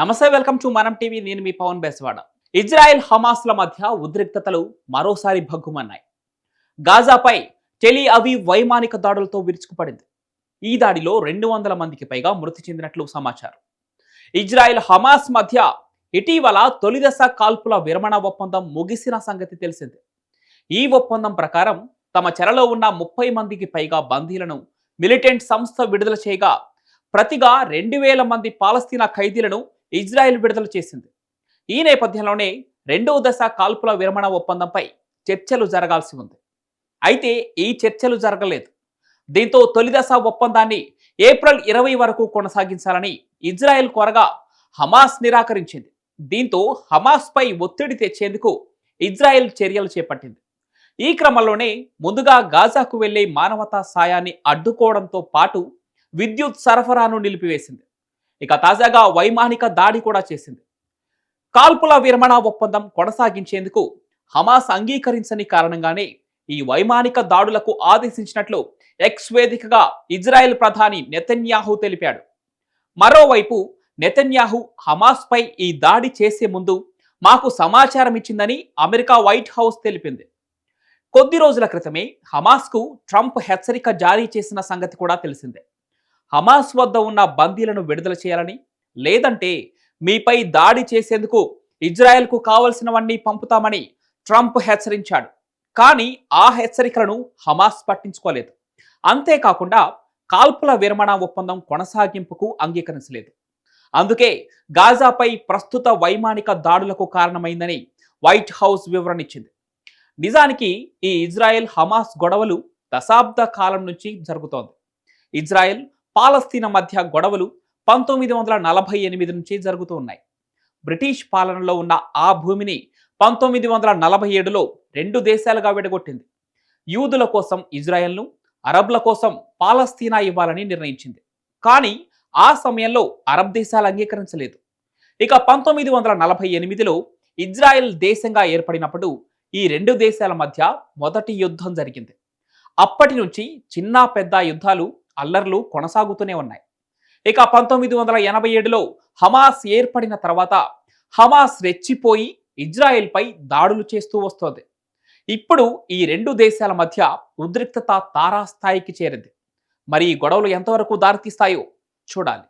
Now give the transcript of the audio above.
నమస్తే welcome to మనం TV. నేను మీ పవన్ బెస్వాడ. ఇజ్రాయెల్ హమాస్ల మధ్య ఉద్రిక్తతలు మరోసారి భగ్గుమన్నాయి. గాజాపై టెలి అవి వైమానిక దాడులతో విరుచుకుపడింది. ఈ దాడిలో రెండు వందల మందికి పైగా మృతి చెందినట్లు సమాచారం. ఇజ్రాయెల్ హమాస్ మధ్య ఇటీవల తొలిదశ కాల్పుల విరమణ ఒప్పందం ముగిసిన సంగతి తెలిసిందే. ఈ ఒప్పందం ప్రకారం తమ చెరలో ఉన్న ముప్పై మందికి పైగా బందీలను మిలిటెంట్ సంస్థ విడుదల చేయగా ప్రతిగా రెండు వేల మంది పాలస్తీనా ఖైదీలను ఇజ్రాయెల్ విడుదల చేసింది. ఈ నేపథ్యంలోనే రెండవ దశ కాల్పుల విరమణ ఒప్పందంపై చర్చలు జరగాల్సి ఉంది. అయితే ఈ చర్చలు జరగలేదు. దీంతో తొలి దశ ఒప్పందాన్ని ఏప్రిల్ ఇరవై వరకు కొనసాగించాలని ఇజ్రాయెల్ కోరగా హమాస్ నిరాకరించింది. దీంతో హమాస్పై ఒత్తిడి తెచ్చేందుకు ఇజ్రాయెల్ చర్యలు చేపట్టింది. ఈ క్రమంలోనే ముందుగా గాజాకు వెళ్ళే మానవతా సాయాన్ని అడ్డుకోవడంతో పాటు విద్యుత్ సరఫరాను నిలిపివేసింది. ఇక తాజాగా వైమానిక దాడి కూడా చేసింది. కాల్పుల విరమణ ఒప్పందం కొనసాగించేందుకు హమాస్ అంగీకరించని కారణంగానే ఈ వైమానిక దాడులకు ఆదేశించినట్లు ఎక్స్ వేదికగా ఇజ్రాయెల్ ప్రధాని నెతన్యాహు తెలిపాడు. మరోవైపు నెతన్యాహు హమాస్పై ఈ దాడి చేసే ముందు మాకు సమాచారం ఇచ్చిందని అమెరికా వైట్ హౌస్ తెలిపింది. కొద్ది రోజుల క్రితమే హమాస్కు ట్రంప్ హెచ్చరిక జారీ చేసిన సంగతి కూడా తెలిసిందే. హమాస్ వద్ద ఉన్న బందీలను విడుదల చేయాలని లేదంటే మీపై దాడి చేసేందుకు ఇజ్రాయెల్కు కావలసినవన్నీ పంపుతామని ట్రంప్ హెచ్చరించాడు. కానీ ఆ హెచ్చరికలను హమాస్ పట్టించుకోలేదు. అంతేకాకుండా కాల్పుల విరమణ ఒప్పందం కొనసాగింపుకు అంగీకరించలేదు. అందుకే గాజాపై ప్రస్తుత వైమానిక దాడులకు కారణమైందని వైట్ హౌస్ వివరణ ఇచ్చింది నిజానికి ఈ ఇజ్రాయెల్ హమాస్ గొడవలు దశాబ్ద కాలం నుంచి జరుగుతోంది. ఇజ్రాయెల్ పాలస్తీనా మధ్య గొడవలు పంతొమ్మిది వందల నలభై ఎనిమిది నుంచి జరుగుతూ ఉన్నాయి. బ్రిటిష్ పాలనలో ఉన్న ఆ భూమిని పంతొమ్మిది వందల నలభై ఏడులో రెండు దేశాలుగా విడగొట్టింది. యూదుల కోసం ఇజ్రాయెల్ను అరబ్ల కోసం పాలస్తీనా ఇవ్వాలని నిర్ణయించింది. కానీ ఆ సమయంలో అరబ్ దేశాలు అంగీకరించలేదు. ఇక పంతొమ్మిది వందల నలభై ఎనిమిదిలో ఇజ్రాయెల్ దేశంగా ఏర్పడినప్పుడు ఈ రెండు దేశాల మధ్య మొదటి యుద్ధం జరిగింది. అప్పటి నుంచి చిన్న పెద్ద యుద్ధాలు అల్లర్లు కొనసాగుతూనే ఉన్నాయి. ఇక పంతొమ్మిది వందల ఎనభై ఏడులో హమాస్ ఏర్పడిన తర్వాత హమాస్ రెచ్చిపోయి ఇజ్రాయెల్పై దాడులు చేస్తూ వస్తోంది. ఇప్పుడు ఈ రెండు దేశాల మధ్య ఉద్రిక్తత తారాస్థాయికి చేరింది. మరి ఈ గొడవలు ఎంతవరకు దారితీస్తాయో చూడాలి.